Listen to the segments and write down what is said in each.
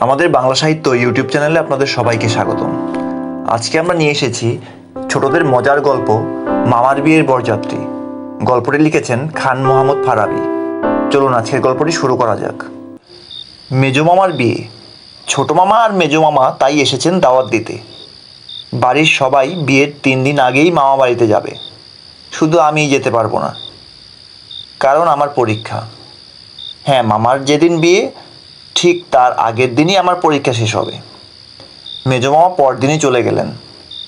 আমাদের বাংলা সাহিত্য ইউটিউব চ্যানেলে আপনাদের সবাইকে স্বাগতম। আজকে আমরা নিয়ে এসেছি ছোটদের মজার গল্প মামার বিয়ের বরযাত্রী। গল্পটি লিখেছেন খান মোহাম্মদ ফারাবি। চলুন আজকের গল্পটি শুরু করা যাক। মেজো মামার বিয়ে। ছোট মামা আর মেজো মামা তাই এসেছেন দাওয়াত দিতে। বাড়ির সবাই বিয়ের তিন দিন আগেই মামা বাড়িতে যাবে। শুধু আমিই যেতে পারব না। কারণ আমার পরীক্ষা। হ্যাঁ মামার যেদিন বিয়ে ঠিক তার আগের দিনই আমার পরীক্ষা শেষ হবে। মেজো মামা পরদিনই চলে গেলেন।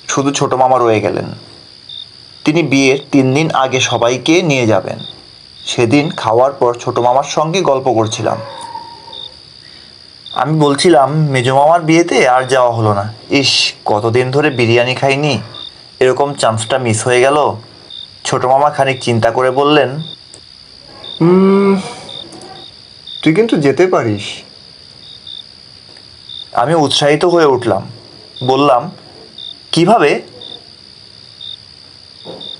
শুধু ছোট মামা রয়ে গেলেন। তিনি বিয়ের তিন দিন আগে সবাইকে নিয়ে যাবেন। সেদিন খাওয়ার পর ছোট মামার সঙ্গে গল্প করছিলাম। আমি বলছিলাম, মেজো মামার বিয়েতে আর যাওয়া হলো না। ইস, কতদিন ধরে বিরিয়ানি খাইনি। এরকম চান্সটা মিস হয়ে গেল। ছোট মামা খানিক চিন্তা করে বললেন তুই কিন্তু যেতে পারিস। আমি উৎসাহিত হয়ে উঠলাম। বললাম কীভাবে?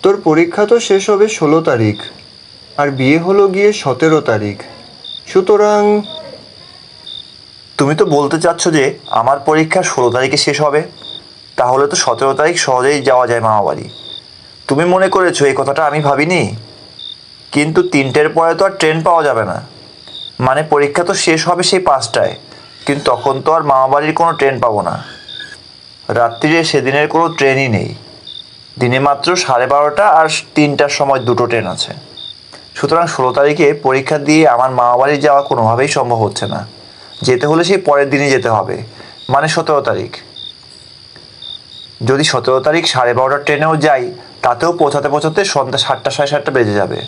তোর পরীক্ষা তো শেষ হবে ষোলো তারিখ আর বিয়ে হলো গিয়ে সতেরো তারিখ। সুতরাং তুমি তো বলতে চাচ্ছ যে আমার পরীক্ষা ষোলো তারিখে শেষ হবে? তাহলে তো সতেরো তারিখ সহজেই যাওয়া যায় মামা বাড়ি তুমি মনে করেছ এই কথাটা আমি ভাবিনি? কিন্তু তিনটের পরে তো আর ট্রেন পাওয়া যাবে না। মানে পরীক্ষা তো শেষ হবে সেই পাঁচটায়। কিন্তু তখন তো আর মামা বাড়ির কোনো ট্রেন পাবো না। রাত্রিরে সেদিনের কোনো ট্রেনই নেই। দিনে মাত্র সাড়ে বারোটা আর তিনটার সময় দুটো ট্রেন আছে। সুতরাং ষোলো তারিখে পরীক্ষা দিয়ে আমার মামা বাড়ি যাওয়া কোনোভাবেই সম্ভব হচ্ছে না। যেতে হলে সেই পরের দিনে যেতে হবে। মানে সতেরো তারিখ। যদি সতেরো তারিখ সাড়ে বারোটার ট্রেনেও যাই, তাতেও পৌঁছাতে পৌঁছাতে সন্ধ্যা সাতটা সাড়ে সাতটা বেজে যাবে।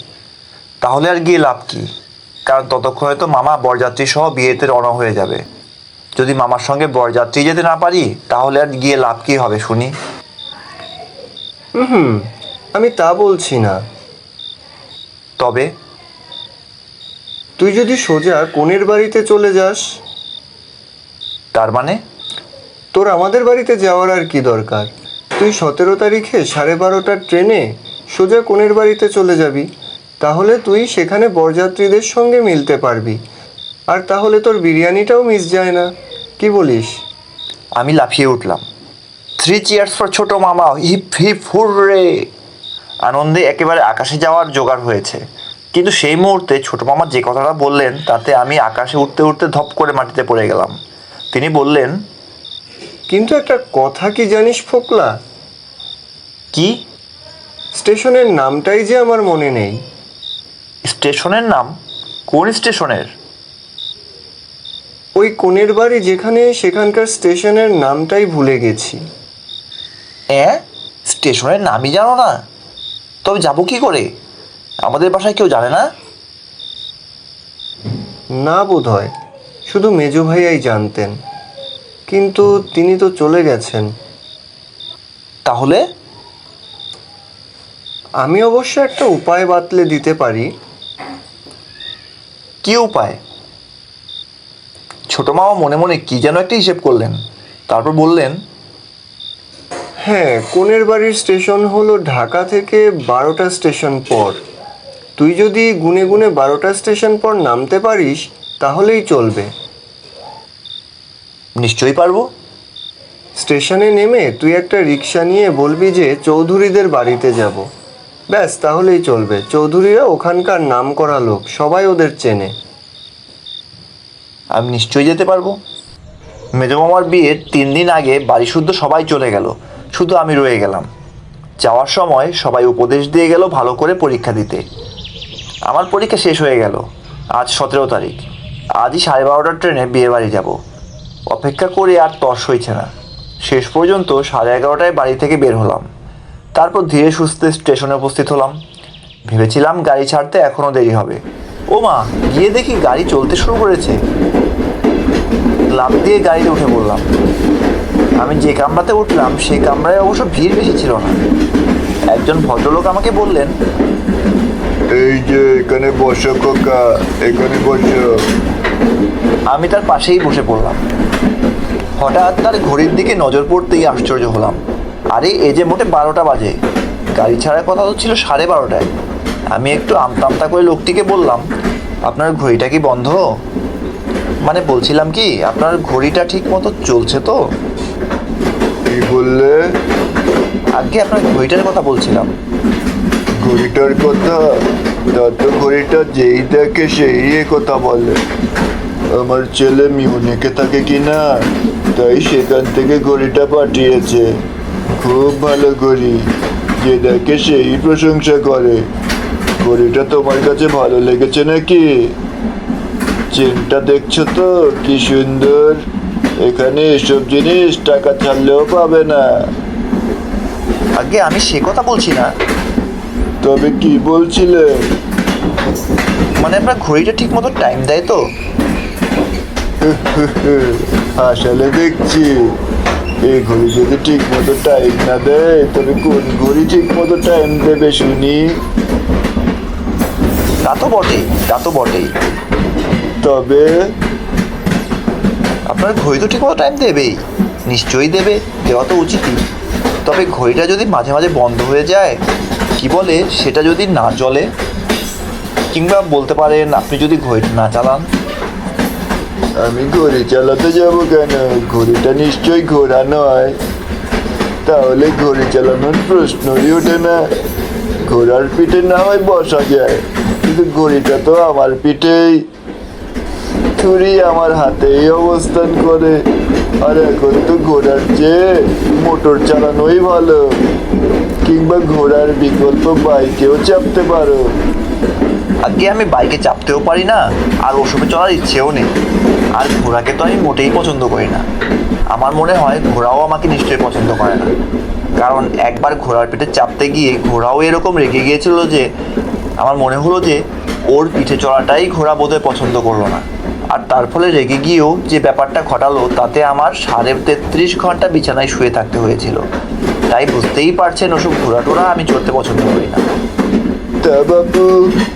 তাহলে আর গিয়ে লাভ কি? কারণ ততক্ষণে তো মামা বরযাত্রী সহ বিয়েতে রওনা হয়ে যাবে। যদি মামার সঙ্গে বরযাত্রী যেতে না পারি তাহলে আর গিয়ে লাভ কি হবে শুনি? হুম আমি তা বলছি না। তবে? তুই যদি সোজা কোনের বাড়িতে চলে যাস। তার মানে? তোর আমাদের বাড়িতে যাওয়ার আর কি দরকার? তুই সতেরো তারিখে সাড়ে বারোটার ট্রেনে সোজা কোনের বাড়িতে চলে যাবি। তাহলে তুই সেখানে বরযাত্রীদের সঙ্গে মিলতে পারবি। আর তাহলে তোর বিরিয়ানিটাও মিস যায় না। কি বলিস? আমি লাফিয়ে উঠলাম। থ্রি চেয়ার্স ফর ছোট মামা। Hip hip hooray. আনন্দে একেবারে আকাশে যাওয়ার জোগাড় হয়েছে। কিন্তু সেই মুহূর্তে ছোট মামা যে কথাটা বললেন তাতে আমি আকাশে উঠতে উঠতে ধপ করে মাটিতে পড়ে গেলাম। তিনি বললেন কিন্তু একটা কথা কি জানিস ফোকলা? কি? স্টেশনের নামটাই যে আমার মনে নেই। স্টেশনের নাম? কোন স্টেশনের? ওই কোণের বাড়ি যেখানে সেখানকার স্টেশনের নামটাই ভুলে গেছি। হ্যাঁ স্টেশনের নামই জানো না। তবে যাব কি করে? আমাদের বাসায় কেউ জানে না? না বোধ হয় শুধু মেজো ভাইয়াই জানতেন। কিন্তু তিনি তো চলে গেছেন। তাহলে? আমি অবশ্য একটা উপায় বাতলে দিতে পারি। কি উপায়? ছোট মামা মনে মনে কি যেন একটা হিসেব করলেন। তারপর বললেন হ্যাঁ কোণের বাড়ির স্টেশন হলো ঢাকা থেকে বারোটা স্টেশন পর। তুই যদি গুনে গুনে বারোটা স্টেশন পর নামতে পারিস তাহলেই চলবে। নিশ্চয়ই পারব। স্টেশনে নেমে তুই একটা রিক্সা নিয়ে বলবি যে চৌধুরীদের বাড়িতে যাব। ব্যাস তাহলেই চলবে। চৌধুরীরা ওখানকার নাম করা লোক সবাই ওদের চেনে। আমি নিশ্চয়ই যেতে পারব? মেজো মামার বিয়ের তিন দিন আগে বাড়ি শুদ্ধ সবাই চলে গেল। শুধু আমি রয়ে গেলাম। যাওয়ার সময় সবাই উপদেশ দিয়ে গেল ভালো করে পরীক্ষা দিতে। আমার পরীক্ষা শেষ হয়ে গেল। আজ সতেরো তারিখ। আজই সাড়ে বারোটার ট্রেনে বিয়ে বাড়ি যাব। অপেক্ষা করে আর তর্স হয়েছে না। শেষ পর্যন্ত সাড়ে এগারোটায় বাড়ি থেকে বের হলাম। তারপর ধীরে সুস্থে স্টেশনে উপস্থিত হলাম। ভেবেছিলাম গাড়ি ছাড়তে এখনও দেরি হবে। ও মা গিয়ে দেখি গাড়ি চলতে শুরু করেছে। লাফ দিয়ে গাড়িতে উঠে পড়লাম। আমি যে কামরাতে উঠলাম সেই কামরায় অবশ্য ভিড় বেশি ছিল না। একজন ভদ্রলোক আমাকে বললেন এই যে এখানে বসো কাকা এখানে বসো। আমি তার পাশেই বসে পড়লাম। হঠাৎ তার ঘড়ির দিকে নজর পড়তেই আশ্চর্য হলাম। আরে এ যে মোটে বারোটা বাজে। গাড়ি ছাড়ার কথা তো ছিল সাড়ে বারোটায়। আমি একটু আমতা আমতা করে লোকটিকে বললাম আপনার ঘড়িটা কি বন্ধ? মানে বলছিলাম কি আপনার ঘড়িটা ঠিক মতো চলছে তো? কি বললে? আগে আপনার ঘড়িটার কথা বলছিলাম। ঘড়িটার কথা? তা তো ঘড়িটা যেই দেখে সেই কথা বলে। আমার ছেলে মিউনিকে থাকে কি না তাই সেখান থেকে ঘড়িটা পাঠিয়েছে। খুব ভালো ঘড়ি যে দেখে সেই প্রশংসা করে। ঘড়িটা তোমার কাছে ভালো লেগেছে নাকি? চেনটা দেখছ তো? কি সুন্দর। এখানে এসব জিনিস টাকা ছাড়লেও পাবে না। আগে আমি সে কথা বলছি না। তবে কি বলছিলে? মানে আপনার ঘড়িটা ঠিক মতো টাইম দেয় তো? আসলে দেখছি। এই ঘড়ি যদি ঠিক মতো টাইম না দেয় তবে কোন ঘড়ি ঠিক মতো টাইম দেবে শুনি? তা তো বটেই তা তো বটেই। তবে আপনার ঘড়ি তো ঠিক মতো টাইম দেবেই। নিশ্চয়ই দেবে দেওয়া তো উচিতই। তবে ঘড়িটা যদি মাঝে মাঝে বন্ধ হয়ে যায় কি বলে সেটা যদি না চলে কিংবা বলতে পারেন আপনি যদি ঘড়িটা না চালান? আমি ঘড়ি চালাতে যাব কেন? ঘড়িটা নিশ্চয়ই ঘোরা নয়। তাহলে ঘড়ি চালানোর প্রশ্নই ওঠে না। ঘোড়ার পিঠে না হয় বসা যায়। কিন্তু ঘড়িটা তো আমার পিঠেই। ছুরি আমার হাতেই অবস্থান করে। আর এখন তো ঘোড়ার চেয়ে মোটর চালানোই ভালো। কিংবা ঘোড়ার বিকল্প বাইকেও চাপতে পারো। আগে আমি বাইকে চাপতেও পারি না, আর ওসবে চলার ইচ্ছেও নেই। আর ঘোড়াকে তো আমি মোটেই পছন্দ করি না। আমার মনে হয় ঘোড়াও আমাকে নিশ্চয়ই পছন্দ করে না। কারণ একবার ঘোড়ার পিঠে চাপতে গিয়ে ঘোড়াও এরকম রেগে গিয়েছিল যে, আমার মনে হলো যে, ওর পিঠে চড়াটাই ঘোড়া বোধহয় পছন্দ করল না। আর তার ফলে রেগে গিয়েও যে ব্যাপারটা ঘটালো তাতে আমার সাড়ে তেত্রিশ ঘণ্টা বিছানায় শুয়ে থাকতে হয়েছিল। তাই বুঝতেই পারছেন ওসব ঘোড়া টোড়া আমি চড়তে পছন্দ করি না। তা বাপু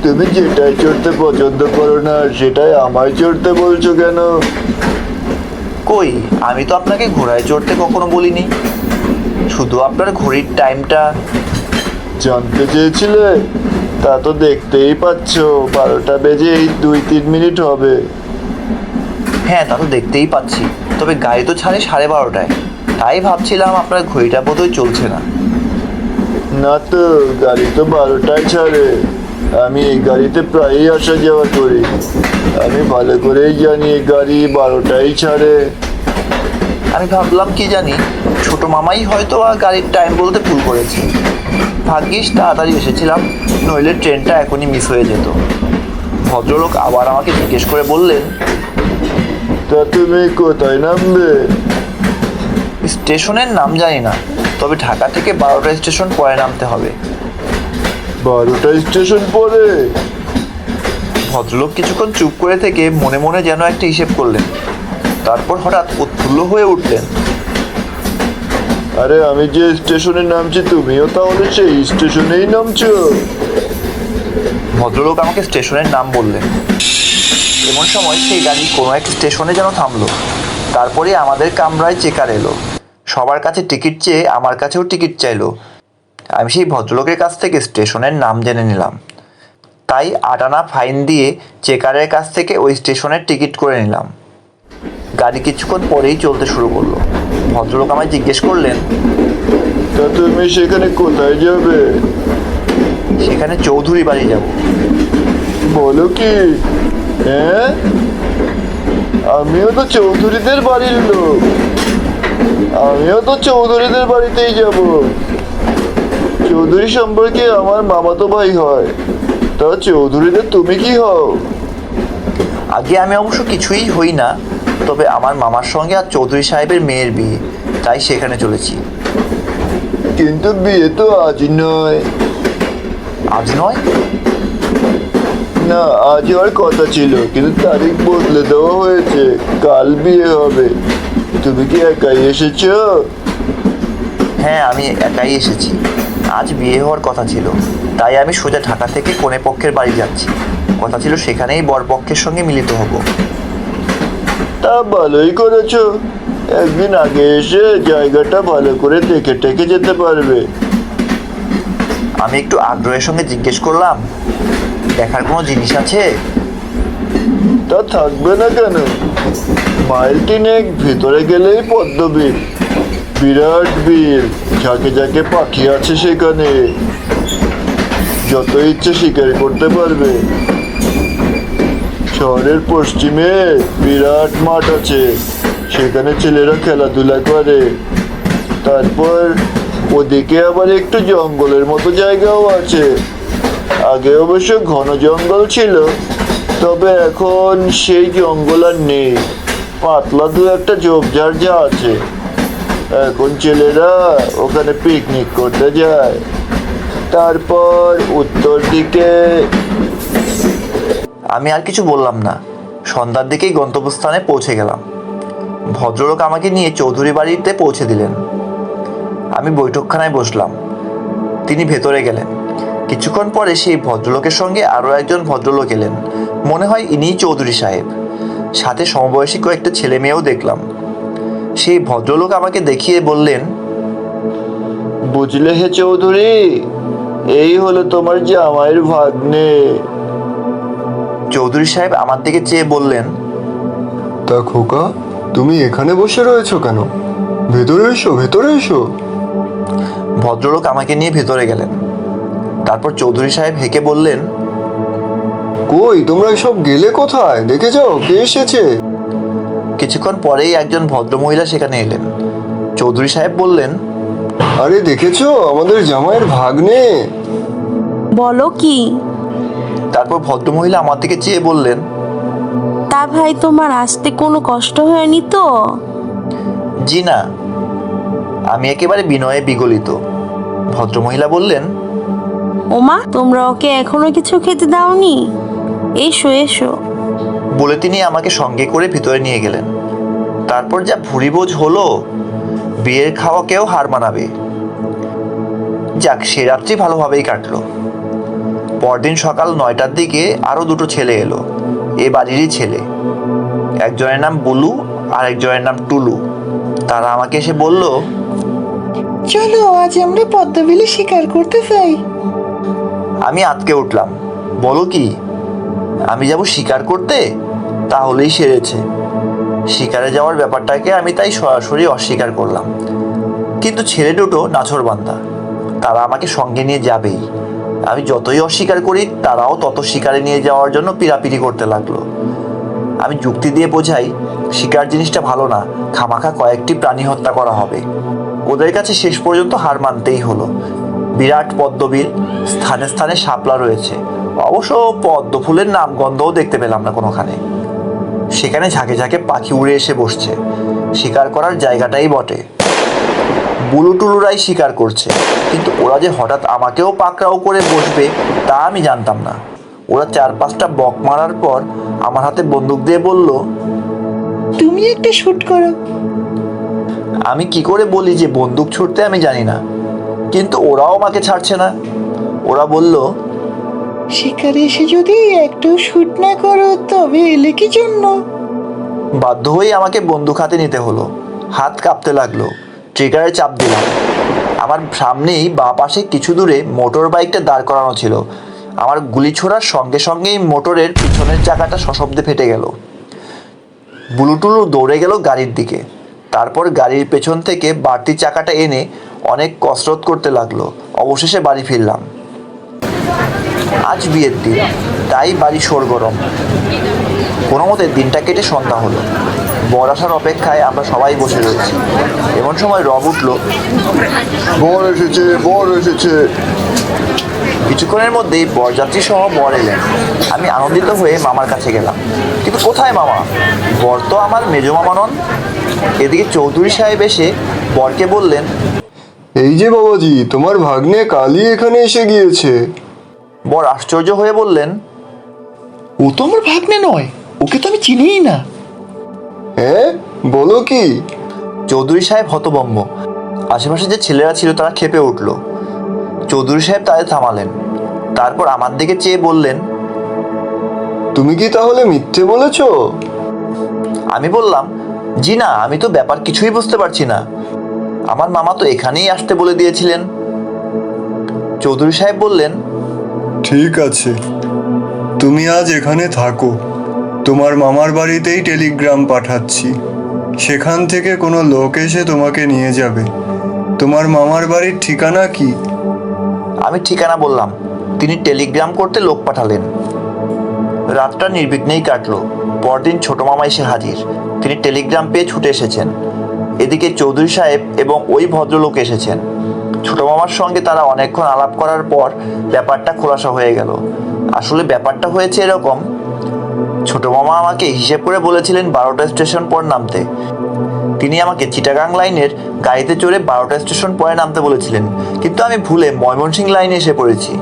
তুমি যেটাই চড়তে পছন্দ করো না সেটাই আমায় চড়তে বলছো কেন? কই আমি তো আপনাকে ঘোড়ায় চড়তে কখনো বলিনি। শুধু আপনার ঘড়ির টাইমটা। জানতে চেয়েছিলে? তা তো দেখতেই পাচ্ছ বারোটা বেজে এই দুই তিন মিনিট হবে। হ্যাঁ তা তো দেখতেই পাচ্ছি। তবে গাড়ি তো ছাড়ে সাড়ে বারোটায়। তাই ভাবছিলাম আপনার ঘড়িটা বোধহয় চলছে না। না তো গাড়ি তো বারোটায় ছাড়ে। আমি এই গাড়িতে প্রায়ই আসা যাওয়া করি। আমি ভালো করেই জানি এই গাড়ি বারোটাই ছাড়ে। আমি ভাবলাম কি জানি ছোট মামাই হয়তো বা গাড়ির টাইম বলতে ভুল করেছে। ভাগ্যিস তাড়াতাড়ি এসেছিলাম নইলে ট্রেনটা এখনই মিস হয়ে যেত। ভদ্রলোক আবার আমাকে জিজ্ঞেস করে বললেন তা তুমি কোথায় নামবে? স্টেশনের নাম জানি না তবে ঢাকা থেকে বারোটা স্টেশন পরে নামতে হবে। বারোটা স্টেশন পরে? ভদ্রলোক কিছুক্ষণ চুপ করে থেকে মনে মনে যেন একটা হিসেব করলেন। তারপর হঠাৎ উৎফুল্ল হয়ে উঠলেন। আরে আমি যে স্টেশনে নামছি তুমিও তাহলে সেই স্টেশনেই নামছো। ভদ্রলোক আমাকে স্টেশনের নাম বললেন। এমন সময় সেই গাড়ি কোনো এক স্টেশনে যেন থামলো। তারপরে আমাদের কামরায় চেকার এলো। সবার কাছে টিকিট চেয়ে আমার কাছেও টিকিট চাইলো। আমি সেই ভদ্রলোকের কাছ থেকে স্টেশনের নাম জেনে নিলাম। তাই আটানা ফাইন দিয়ে চেকারের কাছ থেকে ওই স্টেশনের টিকিট করে নিলাম। গাড়ি কিছুক্ষণ পরেই চলতে শুরু করল। ভদ্রলোক আমায় জিজ্ঞেস করলেন তা তুমি সেখানে কোথায় যাবে? সেখানে চৌধুরী বাড়ি যাব। বলো কি? হ্যাঁ আমিও তো চৌধুরীদের বাড়ির লোক আমিও তো চৌধুরীদের বাড়িতেই যাব চৌধুরী সম্পর্কে আমার মামাতো ভাই হয় তা চৌধুরীদের তুমি কি হও আগে আমি অবশ্য কিছুই হই না তবে আমার মামার সঙ্গে আর চৌধুরী সাহেবের মেয়ের বিয়ে তাই সেখানে চলেছি। কিন্তু বিয়ে তো আজ নয়। আজ নয়? না আজ হওয়ার কথা ছিল কিন্তু তারিখ বদলে দেওয়া হয়েছে কাল বিয়ে হবে। তুমি কি একাই এসেছ? হ্যাঁ আমি একাই এসেছি। আজ বিয়ে হওয়ার কথা ছিল তাই আমি সোজা ঢাকা থেকে কোনে পক্ষের বাড়ি যাচ্ছি। কথা ছিল সেখানেই বরপক্ষের সঙ্গে মিলিত হব। তা ভালোই করেছ। একদিন আগে এসে জায়গাটা ভালো করে দেখে টেকে যেতে পারবে। আমি একটু আগ্রহের সঙ্গে জিজ্ঞেস করলাম দেখার কোনো জিনিস আছে? তা থাকবে না কেন? মাইল তিনেক ভিতরে গেলেই পদ্মবিল বিরাট বিল যাকে যাকে পাখি আছে সেখানে। যত ইচ্ছে শিকার করতে পারবে। শহরের পশ্চিমে বিরাট মাঠ আছে। সেখানে ছেলেরা খেলাধুলা করে। তারপর ওদিকে আবার একটু জঙ্গলের মতো জায়গাও আছে। আগে অবশ্য ঘন জঙ্গল ছিল, তবে এখন সেই জঙ্গল আর নেই। পাতলা দু একটা ঝোপঝাড় যা আছে। এখন ছেলেরা ওখানে পিকনিক করতে যায়। তারপর উত্তর দিকে আমি আর কিছু বললাম না। সন্ধ্যার দিকেই গন্তব্যস্থানে পৌঁছে গেলাম। ভদ্রলোক আমাকে নিয়ে চৌধুরী বাড়িতে পৌঁছে দিলেন। আমি বৈঠকখানায় বসলাম। তিনি ভেতরে গেলেন। কিছুক্ষণ পরে সেই ভদ্রলোকের সঙ্গে আরও একজন ভদ্রলোক এলেন। মনে হয় ইনিই চৌধুরী সাহেব। সাথে সমবয়সী কয়েকটা ছেলে মেয়েও দেখলাম। সেই ভদ্রলোক আমাকে দেখিয়ে বললেন বুঝলে হে চৌধুরী এই হলো তোমার জামাইয়ের ভাগ্নে। চৌধুরী সাহেব আমার দিকে চেয়ে বললেন তা খোকা তুমি এখানে বসে রয়েছো কেন? ভেতরে এসো ভেতরে এসো। ভদ্রলোক আমাকে নিয়ে ভেতরে গেলেন। তারপর চৌধুরী সাহেব হেঁকে বললেন কই তোমরা সব গেলে কোথায়? দেখে যাও কে এসেছে? কিছুক্ষণ পরেই একজন ভদ্রমহিলা সেখানে এলেন। চৌধুরী সাহেব বললেন আরে দেখেছ? আমাদের জামাইয়ের ভাগ্নে। বলো কি? তারপর ভদ্রমহিলা আমার দিকে চেয়ে বললেন তা ভাই তোমার আসতে কোনো কষ্ট হয়নি তো? জি না আমি একেবারে বিনয়ে বিগলিত। ভদ্রমহিলা বললেন ওমা তোমরা ওকে এখনও কিছু খেতে দাওনি? এসো এসো। বলে তিনি আমাকে সঙ্গে করে ভিতরে নিয়ে গেলেন। তারপর যা ভুরি বোঝ হলো বিয়ের খাওয়াকেও হার মানাবে। যাক সে রাত্রি ভালোভাবেই কাটলো। পরদিন সকাল নয়টার দিকে আরও দুটো ছেলে এলো। এ বাড়িরই ছেলে। একজনের নাম বুলু আর একজনের নাম টুলু। তারা আমাকে এসে বলল চলো আজ আমরা পদ্মবিলে শিকার করতে যাই। আমি আটকে উঠলাম। বলো কি? আমি যাব শিকার করতে? তাহলেই সেরেছে। শিকারে যাওয়ার ব্যাপারটাকে আমি তাই সরাসরি অস্বীকার করলাম। কিন্তু ছেলে দুটো নাছরবান্দা তারা আমাকে সঙ্গে নিয়ে যাবেই। আমি যতই অস্বীকার করি, তারাও তত শিকারে নিয়ে যাওয়ার জন্য পিরাপিরি করতে লাগল। আমি যুক্তি দিয়ে বোঝাই, শিকার জিনিসটা ভালো না। খামাখা কয়েকটি প্রাণী হত্যা করা হবে। ওদের কাছে শেষ পর্যন্ত হার মানতেই হলো। বিরাট পদ্মবিল স্থানে স্থানে শাপলা রয়েছে। অবশ্য পদ্ম ফুলের নাম গন্ধও দেখতে পেলাম না কোনোখানে। সেখানে ঝাঁকে ঝাঁকে পাখি উড়ে এসে বসছে। শিকার করার জায়গাটাই বটে। বুলুটুলুরাই শিকার করছে। কিন্তু ওরা যে হঠাৎ আমাকেও পাকড়াও করে বসবে তা আমি জানতাম না। ওরা চার পাঁচটা বক মারার পর আমার হাতে বন্দুক দিয়ে বলল তুমি একটা শুট করো। আমি কি করে বলি যে বন্দুক ছুটতে আমি জানি না। কিন্তু ওরাও আমাকে ছাড়ছে না। ওরা বলল শিকারে এসে যদি একটু শুট না করো তবে এলে কি জন্য? বাধ্য হয়ে আমাকে বন্দুক হাতে নিতে হলো। হাত কাঁপতে লাগল। ট্রিগারে চাপ দিলাম। আমার সামনেই বা পাশে কিছু দূরে মোটর বাইকটা দাঁড় করানো ছিল। আমার গুলি ছোড়ার সঙ্গে সঙ্গেই মোটরের পিছনের চাকাটা সশব্দে ফেটে গেল। বুলুটুলু দৌড়ে গেল গাড়ির দিকে। তারপর গাড়ির পেছন থেকে বাড়তি চাকাটা এনে অনেক কসরত করতে লাগল। অবশেষে বাড়ি ফিরলাম। আজ বিয়ের দিন তাই বাড়ি সরগরম কোনো মতে দিনটা কেটে সন্ধ্যা হলো। বর আসার অপেক্ষায় আমরা সবাই বসে রয়েছি। এমন সময় রব উঠল বর এসেছে বর এসেছে। কিছুক্ষণের মধ্যেই বরযাত্রী সহ বর এলেন। আমি আনন্দিত হয়ে মামার কাছে গেলাম। কিন্তু কোথায় মামা? বর তো আমার মেজো মামা নন। এদিকে চৌধুরী সাহেব এসে বরকে বললেন এই যে বাবাজি তোমার ভাগ্নে কালই এখানে এসে গিয়েছে। বর আশ্চর্য হয়ে বললেন ও তো আমার ভাগ্নে নয় ওকে তো আমি চিনিই না। হ্যাঁ বলো কি? চৌধুরী সাহেব হতবম্ব আশেপাশে যে ছেলেরা ছিল তারা খেপে উঠল। চৌধুরী সাহেব তাদের থামালেন। তারপর আমার দিকে চেয়ে বললেন তুমি কি তাহলে মিথ্যে বলেছ? আমি বললাম জি না আমি তো ব্যাপার কিছুই বুঝতে পারছি না। আমার মামা তো এখানেই আসতে বলে দিয়েছিলেন। চৌধুরী সাহেব বললেন ঠিক আছে। তুমি আজ এখানে থাকো। তোমার মামার বাড়িতেই টেলিগ্রাম পাঠাচ্ছি। সেখান থেকে কোনো লোক এসে তোমাকে নিয়ে যাবে। তোমার মামার বাড়ির ঠিকানা কি? আমি ঠিকানা বললাম তিনি টেলিগ্রাম করতে লোক পাঠালেন। রাতটা নির্বিঘ্নেই কাটলো। পরদিন ছোট মামা এসে হাজির। তিনি টেলিগ্রাম পেয়ে ছুটে এসেছেন। এদিকে চৌধুরী সাহেব এবং ওই ভদ্রলোক এসেছেন। ছোট মামার সঙ্গে তারা অনেকক্ষণ আলাপ করার পর ব্যাপারটা খোলাসা হয়ে গেল। আসলে ব্যাপারটা হয়েছে এরকম, ছোট মামা আমাকে হিসেব করে বলেছিলেন বারোটা স্টেশন পর নামতে। তিনি আমাকে চিটাগাং লাইনের গাড়িতে চড়ে বারোটা স্টেশন পরে নামতে বলেছিলেন, কিন্তু আমি ভুলে ময়মনসিংহ লাইনে এসে পড়েছি।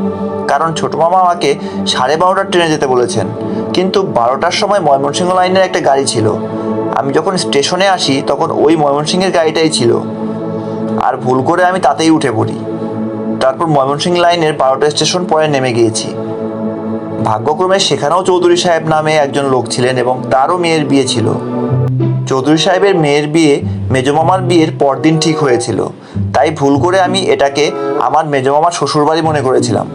কারণ ছোট মামা আমাকে সাড়ে বারোটার ট্রেনে যেতে বলেছেন, কিন্তু বারোটার সময় ময়মনসিংহ লাইনের একটা গাড়ি ছিল। আমি যখন স্টেশনে আসি, তখন ওই ময়মনসিংহের গাড়িটাই ছিল। আর ভুল করে আমি তাতেই উঠে পড়ি। তারপর ময়মনসিংহ লাইনের বারোটা স্টেশন পরে নেমে গিয়েছি। ভাগ্যক্রমে সেখানেও চৌধুরী সাহেব নামে একজন লোক ছিলেন এবং তারও মেয়ের বিয়ে ছিল। চৌধুরী সাহেবের মেয়ের বিয়ে মেজমামার বিয়ের পরদিন ঠিক হয়েছিল। তাই ভুল করে আমি এটাকে আমার মেজমামার শ্বশুরবাড়ি মনে করেছিলাম।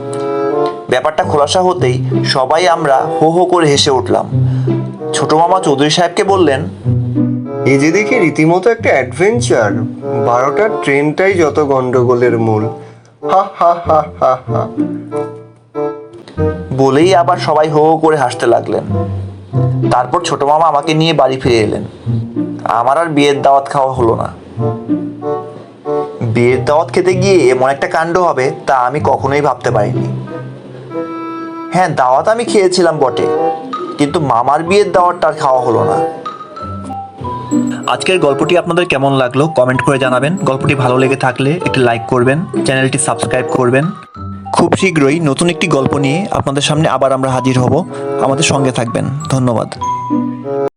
ব্যাপারটা খোলাসা হতেই সবাই আমরা হো হো করে হেসে উঠলাম। ছোট মামা চৌধুরী সাহেবকে বললেন এই যে দেখি রীতিমতো একটা অ্যাডভেঞ্চার বারোটার ট্রেনটাই যত গন্ডগোলের মূল। হা হা হা হা হা। বলেই আবার সবাই হো হো করে হাসতে লাগলেন। তারপর ছোট মামা আমাকে নিয়ে বাড়ি ফিরে এলেন। আমার আর বিয়ের দাওয়াত খাওয়া হলো না। বিয়ের দাওয়াত খেতে গিয়ে এমন একটা কাণ্ড হবে তা আমি কখনোই ভাবতে পারিনি। হ্যাঁ দাওয়াত আমি খেয়েছিলাম বটে। কিন্তু মামার বিয়ের দাওয়াতটা আর খাওয়া হলো না। আজকের গল্পটি আপনাদের কেমন লাগল কমেন্ট করে জানাবেন। গল্পটি ভালো লেগে থাকলে একটি লাইক করবেন, চ্যানেলটি সাবস্ক্রাইব করবেন। খুব শীঘ্রই নতুন একটি গল্প নিয়ে আপনাদের সামনে আবার আমরা হাজির হব। আমাদের সঙ্গে থাকবেন। ধন্যবাদ।